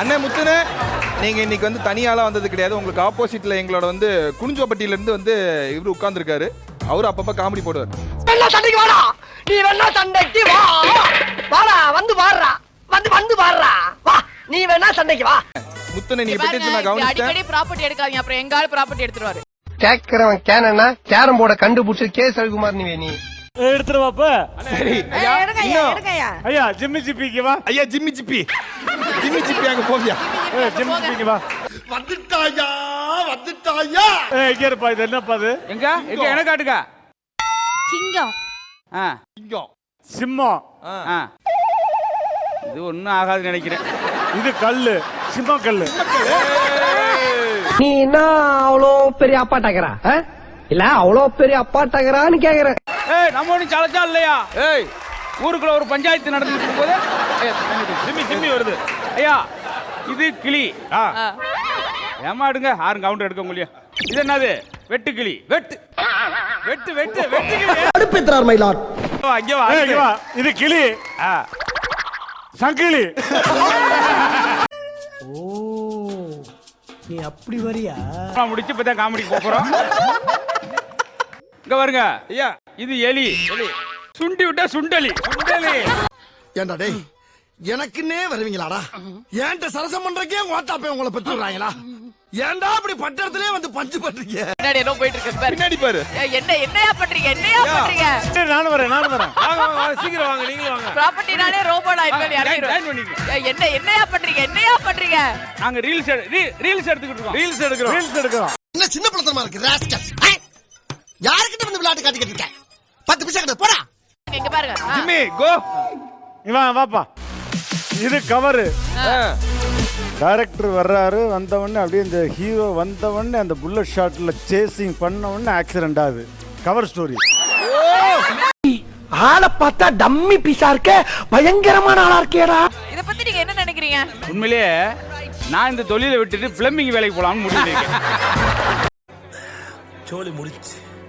அண்ணே முத்துனே நீங்க இன்னைக்கு வந்து தனியாலாம் வந்தது கிடையாது. உங்களுக்கு ஆப்போசிட்ல எங்களோட வந்து குனிஞ்சோப்பட்டியில இருந்து வந்து இவரு உட்கார்ந்துருக்காரு. அவரு அப்பப்ப காமெடி போடுவார். வேணா சண்டைக்கு வாடா. நீ வேணா சண்டைக்கு வா. வாடா வந்து பாடுறா வந்து வந்து பாடுறா வா நீ வேணா சண்டைக்கு வா. முத்துனை பாருங்க, பெட்டிச்சு நான் இப்படி கவனிச்சிட்டேன். அடிக்கடி ப்ராப்பர்ட்டி எடுக்காதீங்க. அப்புறம் எங்க ஆள் ப்ராப்பர்ட்டி எடுத்துருவாரு? கேக்குறவன் கேனா கேரம் போர்ட கண்டுபிடிச்சு கே. ரவிக்குமார் நீ நீ. எடுத்துருவாப்ப சரி ஐயா இன்னும். ஐயா ஜிம்மி ஜிப்பிக்கு வா. ஐயா ஜிம்மி ஜிப்பி. ஜிம்மி ஜிப்பி அங்க போவியா? ஜிம்மி ஜிப்பிக்கு வா. வந்துட்டாயா? வந்துட்டாயா? ஏய், இங்க இருப்பா இது என்னப்பா இது எங்க? எங்க? எனக்கு காட்டுங்க சிங்கம். ஆ. இங்கம் சிம்மம். ஆ. இது ஒன்றும் ஆகாதுன்னு நினைக்கிறேன். இது கல்லு. சிம்ம கல்லு. நீ என்ன அவ்வளோ பெரிய அப்பாட்டாக்குறா இல்ல அவ்வளோ பெரிய அப்பாட்டாக்குறான்னு கேக்குறேன். ஏய் நம்ம ஒன்றும் சளைச்சா இல்லையா? ஏய். ஊருக்குள்ள ஒரு பஞ்சாயத்து நடந்துட்டு இருக்கும்போது ஐயா, ஜிம்மி ஜிம்மி வருது. ஐயா இது கிளி. ஆ. ஏமாடுங்க யாரும் கவுண்டர் எடுக்க முடியும். இது என்னது? வெட்டு கிளி. வெட்டு. வெட்டு வெட்டு வெட்டு கிளி. அடுப்பேற்றார் மயிலாட் வா, இங்க வா இங்க வா. இது கிளி. ஆ. சங்கிலி. நீ அப்படி வரியா? முடிச்சு இப்போ தான் போக போகிறோம் இங்க பாருங்க. ஐயா. இது எலி. எலி. சுண்டி விட்டா சுண்டலி. சுண்டலி. ஏண்டா டேய் எனக்குன்னே வருவீங்களாடா? ஏன்ட்ட சரசம் பண்றக்கே ஓட்டாப்பே உங்களை பெற்றுறாங்களா ஏன்டா அப்படி பட்டத்திலே வந்து பஞ்சு பண்றீங்க? பின்னாடி என்ன போயிட்டு இருக்கு பாரு. பின்னாடி பாரு. ஏய், என்ன என்னையா பண்றீங்க? என்னையா பண்றீங்க? சரி, நானும் வரேன் நானும் வரேன். சீக்கிரம் வாங்க நீங்களும் வாங்க. ப்ராப்பர்ட்டினாலே ரோபோட் பண்ணிக்கங்க. ஏய், என்ன என்னையா பண்றீங்க? என்னையா பண்றீங்க? நாங்க ரீல்ஸ் ரீல்ஸ் எடுத்துக்கிட்டு இருக்கோம். ரீல்ஸ் எடுக்கிறோம். ரீல்ஸ் எடுக்கிறோம். என்ன சின்ன பிள்ளைத்தனமா இருக்கு ராஸ்கல் யாருக்கிட்ட வந்து விளையாட்டு காட்டிக்கிட்டு இருக்க? பத்து பைசா கிட்ட போடா. இங்க பாருங்க. ஜிம்மி கோ இவன் வாப்பா. இது கவரு. டைரக்டர் வர்றாரு வந்த உடனே அப்படியே இந்த ஹீரோ வந்த உடனே அந்த புல்லட் ஷாட்ல சேசிங் பண்ண உடனே ஆக்சிடென்ட் ஆகுது. கவர் ஸ்டோரி ஆளை பார்த்தா டம்மி பீஸா இருக்க? பயங்கரமான ஆளா இருக்கேடா இத பத்தி நீங்க என்ன நினைக்கிறீங்க? உண்மையிலேயே நான் இந்த தொழிலை விட்டுட்டு பிளம்பிங் வேலைக்கு போலாம்னு முடிவு சோலி முடிச்சு